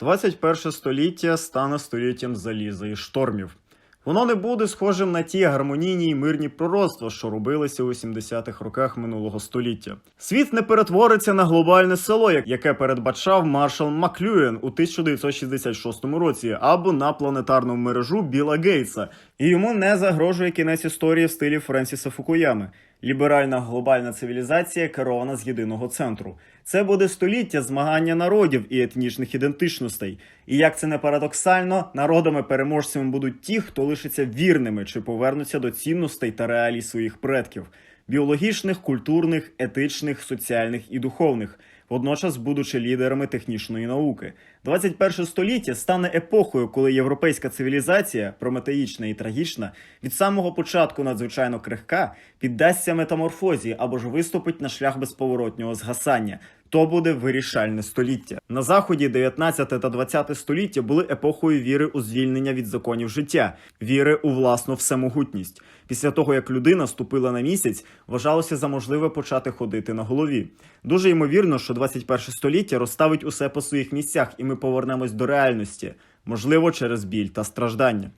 21 століття стане століттям заліза і штормів. Воно не буде схожим на ті гармонійні й мирні пророцтва, що робилися у 70-х роках минулого століття. Світ не перетвориться на глобальне село, яке передбачав маршал Маклюєн у 1966 році, або на планетарну мережу Біла Гейтса, і йому не загрожує кінець історії в стилі Френсіса Фукуями. Ліберальна глобальна цивілізація керована з єдиного центру. Це буде століття змагання народів і етнічних ідентичностей. І як це не парадоксально, народами-переможцями будуть ті, хто лишиться вірними чи повернуться до цінностей та реалій своїх предків біологічних, культурних, етичних, соціальних і духовних, водночас будучи лідерами технічної науки. 21 століття стане епохою, коли європейська цивілізація, прометеїчна і трагічна, від самого початку надзвичайно крихка, піддасться метаморфозі або ж виступить на шлях безповоротнього згасання. То буде вирішальне століття. На заході 19 та 20 століття були епохою віри у звільнення від законів життя, віри у власну всемогутність. Після того як людина ступила на місяць, вважалося за можливе почати ходити на голові. Дуже ймовірно, що 21 століття розставить усе по своїх місцях, і ми повернемось до реальності, можливо, через біль та страждання.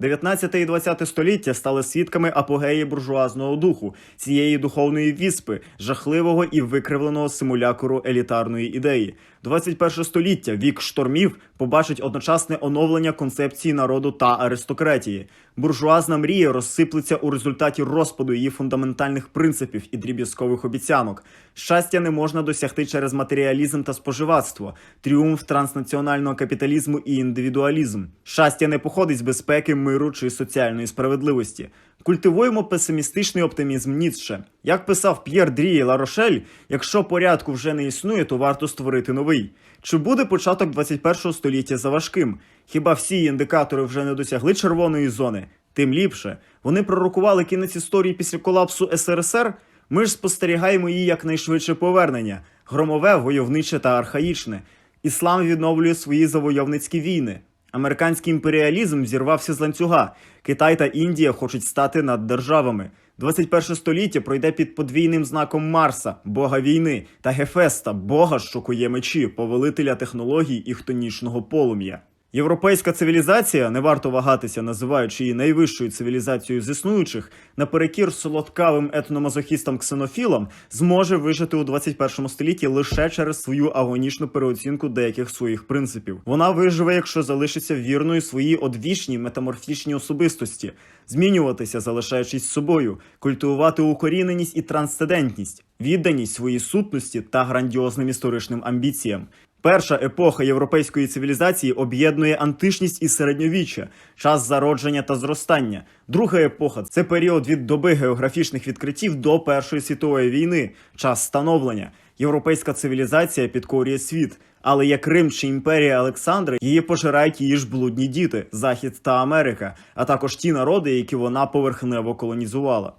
19 і 20 століття стали свідками апогеї буржуазного духу, цієї духовної віспи, жахливого і викривленого симулякору елітарної ідеї. 21 століття, вік штормів, побачить одночасне оновлення концепції народу та аристократії. Буржуазна мрія розсиплеться у результаті розпаду її фундаментальних принципів і дріб'язкових обіцянок. Щастя не можна досягти через матеріалізм та споживацтво, тріумф транснаціонального капіталізму і індивідуалізм. Щастя не походить з безпеки, миру чи соціальної справедливості. Культивуємо песимістичний оптимізм Ніцше. Як писав П'єр Дріє Ларошель, якщо порядку вже не існує, то варто створити новий. Чи буде початок 21 століття заважким? Хіба всі індикатори вже не досягли червоної зони? Тим ліпше. Вони пророкували кінець історії після колапсу СРСР. Ми ж спостерігаємо її якнайшвидше повернення громове, войовниче та архаїчне. Іслам відновлює свої завойовницькі війни. Американський імперіалізм зірвався з ланцюга. Китай та Індія хочуть стати над державами. 21 століття пройде під подвійним знаком Марса, бога війни, та Гефеста, бога, що кує мечі, повелителя технологій і хтонічного полум'я. Європейська цивілізація, не варто вагатися, називаючи її найвищою цивілізацією з існуючих, наперекір солодкавим етномазохістам-ксенофілам, зможе вижити у 21 столітті лише через свою агонічну переоцінку деяких своїх принципів. Вона виживе, якщо залишиться вірною своїй одвічній метаморфічній особистості, змінюватися, залишаючись собою, культивувати укоріненість і трансцендентність, відданість своїй сутності та грандіозним історичним амбіціям. Перша епоха європейської цивілізації об'єднує античність і середньовіччя, час зародження та зростання. Друга епоха це період від доби географічних відкриттів до Першої світової війни, час становлення. Європейська цивілізація підкорює світ, але як Рим чи імперія Олександра, її пожирають її ж блудні діти, Захід та Америка, а також ті народи, які вона поверхнево колонізувала.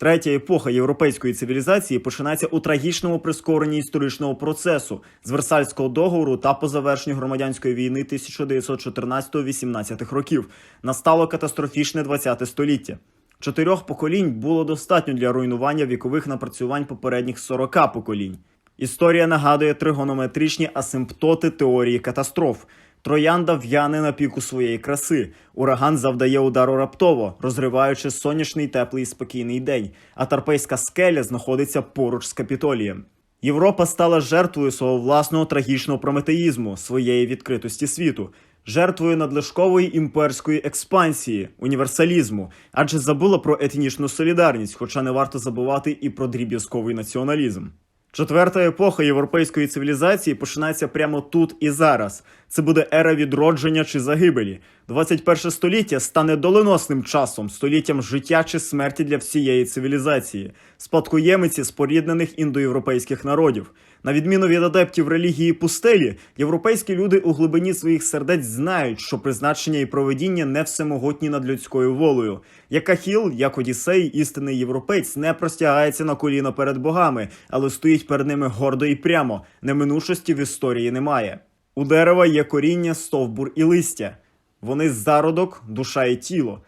Третя епоха європейської цивілізації починається у трагічному прискоренні історичного процесу з Версальського договору та по завершенню громадянської війни 1914-18 років. Настало катастрофічне 20 століття. Чотирьох поколінь було достатньо для руйнування вікових напрацювань попередніх 40 поколінь. Історія нагадує тригонометричні асимптоти теорії катастроф. Троянда в'яне на піку своєї краси. Ураган завдає удару раптово, розриваючи сонячний теплий і спокійний день. А тарпейська скеля знаходиться поруч з капітолієм. Європа стала жертвою свого власного трагічного прометеїзму, своєї відкритості світу, жертвою надлишкової імперської експансії, універсалізму, адже забула про етнічну солідарність, хоча не варто забувати і про дріб'язковий націоналізм. Четверта епоха європейської цивілізації починається прямо тут і зараз. Це буде ера відродження чи загибелі. 21 століття стане доленосним часом, століттям життя чи смерті для всієї цивілізації, спадкоємиці споріднених індоєвропейських народів. На відміну від адептів релігії пустелі, європейські люди у глибині своїх сердець знають, що призначення і проведіння не всемогутні над людською волею. Як Ахіл, як Одіссей, істинний європейць не простягається на коліна перед богами, але стоїть перед ними гордо і прямо. Неминушості в історії немає. У дерева є коріння, стовбур і листя. Вони зародок, душа і тіло.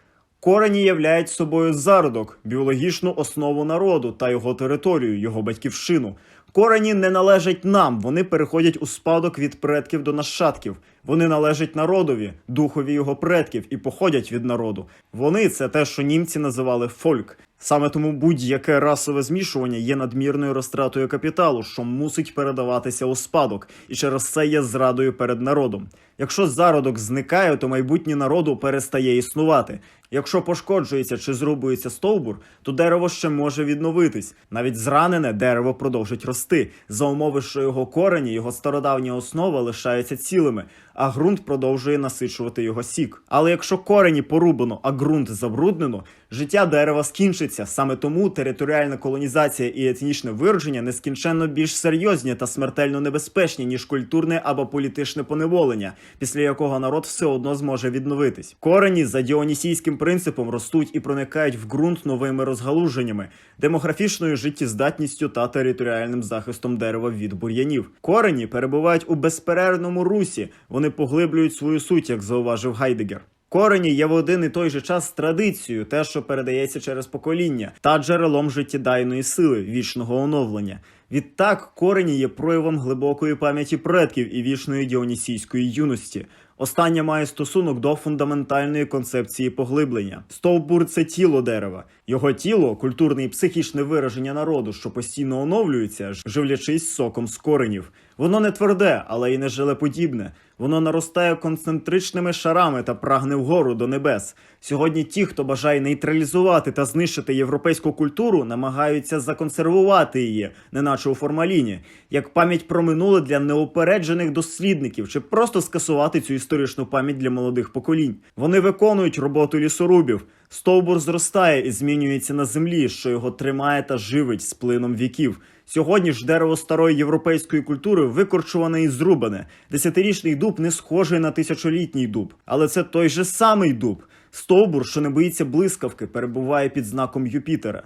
Корені являють собою зародок, біологічну основу народу та його територію, його батьківщину. Корені не належать нам, вони переходять у спадок від предків до нащадків. Вони належать народові, духові його предків і походять від народу. Вони це те, що німці називали фольк. Саме тому будь-яке расове змішування є надмірною розтратою капіталу, що мусить передаватися у спадок, і через це є зрадою перед народом. Якщо зародок зникає, то майбутнє народу перестає існувати. Якщо пошкоджується чи зрубується стовбур, то дерево ще може відновитись. Навіть зранене дерево продовжить рости за умови, що його корені, його стародавня основа лишаються цілими, а ґрунт продовжує насичувати його сік. Але якщо корені порубано, а ґрунт забруднено, життя дерева скінчиться. Саме тому територіальна колонізація і етнічне виродження нескінченно більш серйозні та смертельно небезпечні, ніж культурне або політичне поневолення, після якого народ все одно зможе відновитись. Корені за діонісійським принципом ростуть і проникають в ґрунт новими розгалуженнями, демографічною життєздатністю та територіальним захистом дерева від бур'янів. Корені перебувають у безперервному русі. Вони поглиблюють свою суть, як зауважив Гайдегер. Корені є в один і той же час традицією, те, що передається через покоління, та джерелом життєдайної сили, вічного оновлення. Відтак, корені є проявом глибокої пам'яті предків і вічної діонісійської юності. Остання має стосунок до фундаментальної концепції поглиблення. Стовбур це тіло дерева. Його тіло культурне і психічне вираження народу, що постійно оновлюється, живлячись соком з коренів. Воно не тверде, але й не желеподібне. Воно наростає концентричними шарами та прагне вгору до небес. Сьогодні ті, хто бажає нейтралізувати та знищити європейську культуру, намагаються законсервувати її, неначе у формаліні, як пам'ять про минуле для неупереджених дослідників, чи просто скасувати цю історичну пам'ять для молодих поколінь. Вони виконують роботу лісорубів. Стовбур зростає і змінюється на землі, що його тримає та живить з плином віків. Сьогодні ж дерево старої європейської культури викорчуване і зрубане. Десятирічний дуб не схожий на тисячолітній дуб, але це той же самий дуб. Стовбур, що не боїться блискавки, перебуває під знаком Юпітера.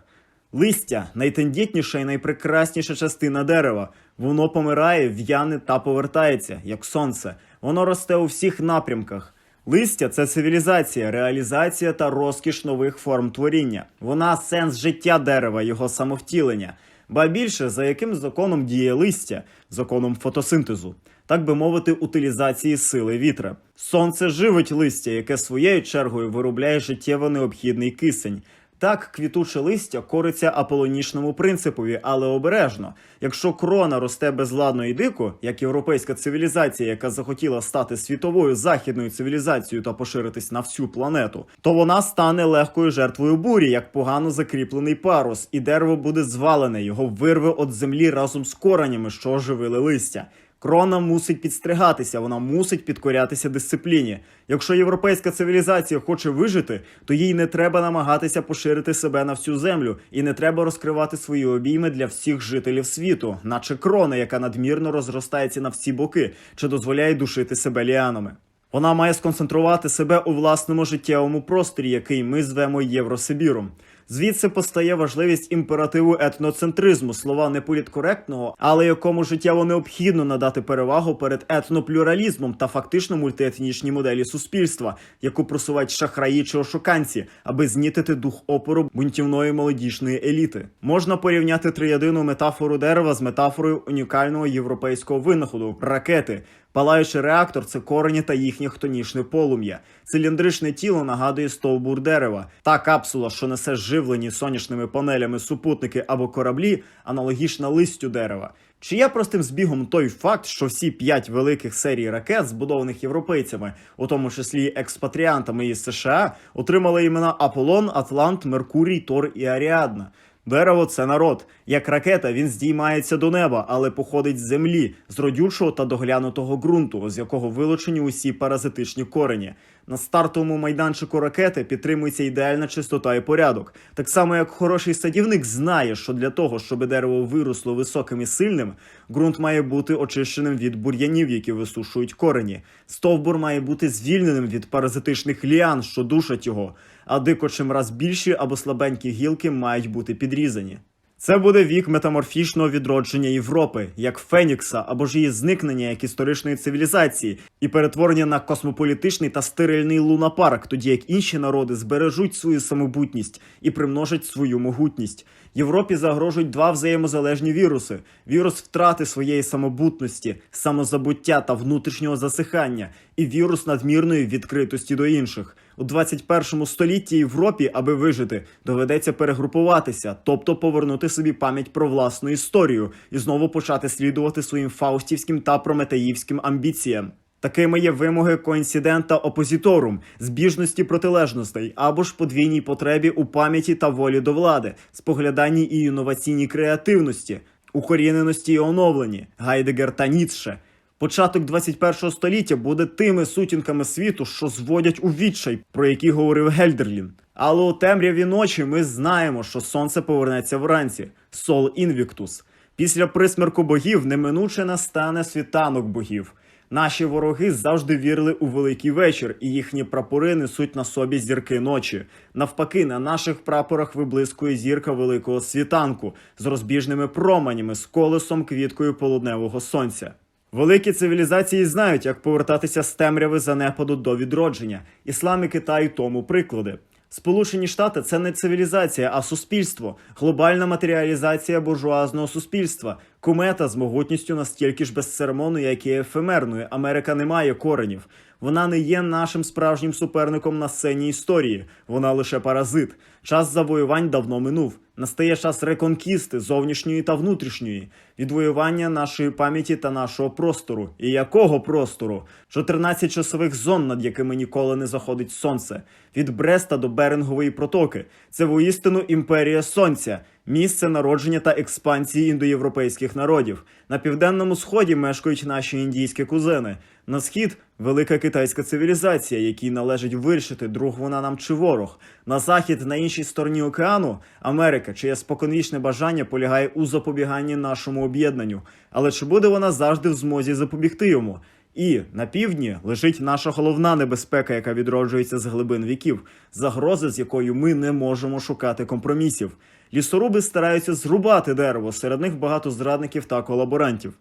Листя найтендітніша і найпрекрасніша частина дерева. Воно помирає, в'яне та повертається, як сонце. Воно росте у всіх напрямках. Листя це цивілізація, реалізація та розкіш нових форм творіння. Вона сенс життя дерева, його самовтілення. Ба більше, за яким законом діє листя, законом фотосинтезу, так би мовити, утилізації сили вітра. Сонце живить листя, яке своєю чергою виробляє життєво необхідний кисень. Так, квітуче листя кориться аполонічному принципові, але обережно. Якщо крона росте безладно і дико, як європейська цивілізація, яка захотіла стати світовою західною цивілізацією та поширитись на всю планету, то вона стане легкою жертвою бурі, як погано закріплений парус, і дерево буде звалене, його вирве від землі разом з коренями, що оживили листя. Крона мусить підстригатися, вона мусить підкорятися дисципліні. Якщо європейська цивілізація хоче вижити, то їй не треба намагатися поширити себе на всю землю, і не треба розкривати свої обійми для всіх жителів світу, наче крона, яка надмірно розростається на всі боки, чи дозволяє душити себе ліанами. Вона має сконцентрувати себе у власному життєвому просторі, який ми звемо Євросибіром. Звідси постає важливість імперативу етноцентризму, слова не політкоректного, але якому життєво необхідно надати перевагу перед етноплюралізмом та фактично мультиетнічній моделі суспільства, яку просувають шахраї чи ошуканці, аби знітити дух опору бунтівної молодіжної еліти. Можна порівняти триєдину метафору дерева з метафорою унікального європейського винаходу ракети. Палаючий реактор це корені та їхнє хтонічне полум'я. Циліндричне тіло нагадує стовбур дерева. Та капсула, що несе живлені сонячними панелями супутники або кораблі, аналогічна листю дерева. Чи є простим збігом той факт, що всі п'ять великих серій ракет, збудованих європейцями, у тому числі експатріантами із США, отримали імена Аполлон, Атлант, Меркурій, Тор і Аріадна? Дерево це народ. Як ракета, він здіймається до неба, але походить з землі, з родючого та доглянутого ґрунту, з якого вилучені усі паразитичні корені. На стартовому майданчику ракети підтримується ідеальна чистота і порядок. Так само, як хороший садівник знає, що для того, щоб дерево виросло високим і сильним, ґрунт має бути очищеним від бур'янів, які висушують корені. Стовбур має бути звільненим від паразитичних ліан, що душать його а дико чим раз більші або слабенькі гілки мають бути підрізані. Це буде вік метаморфічного відродження Європи, як Фенікса, або ж її зникнення як історичної цивілізації, і перетворення на космополітичний та стерильний лунапарк, тоді як інші народи збережуть свою самобутність і примножать свою могутність. Європі загрожують два взаємозалежні віруси: вірус втрати своєї самобутності, самозабуття та внутрішнього засихання, і вірус надмірної відкритості до інших. У 21 столітті Європі, аби вижити, доведеться перегрупуватися, тобто повернути собі пам'ять про власну історію і знову почати слідувати своїм фаустівським та прометеївським амбіціям. Такими є вимоги коінцидента опозіторум, збіжності протилежностей або ж подвійній потребі у пам'яті та волі до влади, спогляданні і інноваційній креативності, укоріненості і оновленні, Гайдегер та Ніцше. Початок 21 століття буде тими сутінками світу, що зводять у відчай, про які говорив Гельдерлін. Але у темряві ночі ми знаємо, що сонце повернеться вранці. Сол інвіктус. Після присмерку богів неминуче настане світанок богів. Наші вороги завжди вірили у великий вечір, і їхні прапори несуть на собі зірки ночі. Навпаки, на наших прапорах виблискує зірка великого світанку з розбіжними променями, з колесом квіткою полудневого сонця. Великі цивілізації знають, як повертатися з темряви занепаду до відродження. Іслам і Китай тому приклади. Сполучені Штати це не цивілізація, а суспільство, глобальна матеріалізація буржуазного суспільства, кумета з могутністю настільки ж безцеремонною, як і ефемерною. Америка не має коренів. Вона не є нашим справжнім суперником на сцені історії. Вона лише паразит. Час завоювань давно минув. Настає час реконкісти зовнішньої та внутрішньої, відвоювання нашої пам'яті та нашого простору. І якого простору? 14 часових зон, над якими ніколи не заходить сонце, від Бреста до Берингової протоки. Це воістину імперія сонця, місце народження та експансії індоєвропейських народів. На південному сході мешкають наші індійські кузени. На схід велика китайська цивілізація, якій належить вирішити, друг вона нам чи ворог. На захід, на іншій стороні океану, Америка, чиє споконвічне бажання полягає у запобіганні нашому об'єднанню. Але чи буде вона завжди в змозі запобігти йому? І на півдні лежить наша головна небезпека, яка відроджується з глибин віків, загроза, з якою ми не можемо шукати компромісів. Лісоруби стараються зрубати дерево, серед них багато зрадників та колаборантів.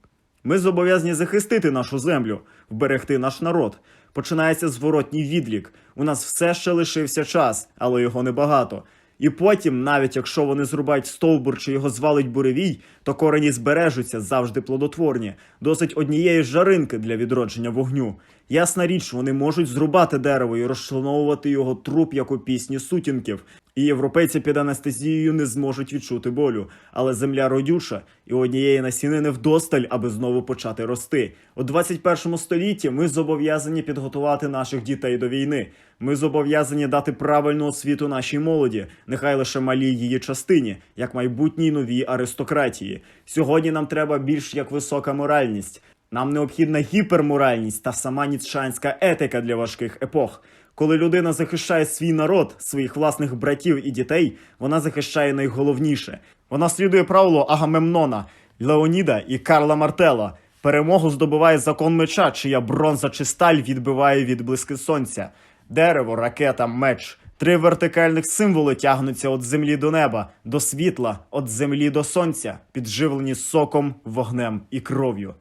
Ми зобов'язані захистити нашу землю, вберегти наш народ. Починається зворотній відлік. У нас все ще лишився час, але його небагато. І потім, навіть якщо вони зрубають стовбур чи його звалить буревій, то корені збережуться завжди плодотворні. Досить однієї жаринки для відродження вогню. Ясна річ, вони можуть зрубати дерево і розчленовувати його труп, як у пісні сутінків. І європейці під анестезією не зможуть відчути болю. Але земля родюча, і однієї насінини вдосталь, аби знову почати рости. У 21 столітті ми зобов'язані підготувати наших дітей до війни. Ми зобов'язані дати правильну освіту нашій молоді, нехай лише малій її частині, як майбутній новій аристократії. Сьогодні нам треба більш як висока моральність. Нам необхідна гіперморальність та сама ніцшанська етика для важких епох. Коли людина захищає свій народ, своїх власних братів і дітей, вона захищає найголовніше. Вона слідує правилу Агамемнона, Леоніда і Карла Мартела. Перемогу здобуває закон меча, чия бронза чи сталь відбиває відблиски сонця. Дерево, ракета, меч. Три вертикальних символи тягнуться від землі до неба, до світла, від землі до сонця, підживлені соком, вогнем і кров'ю.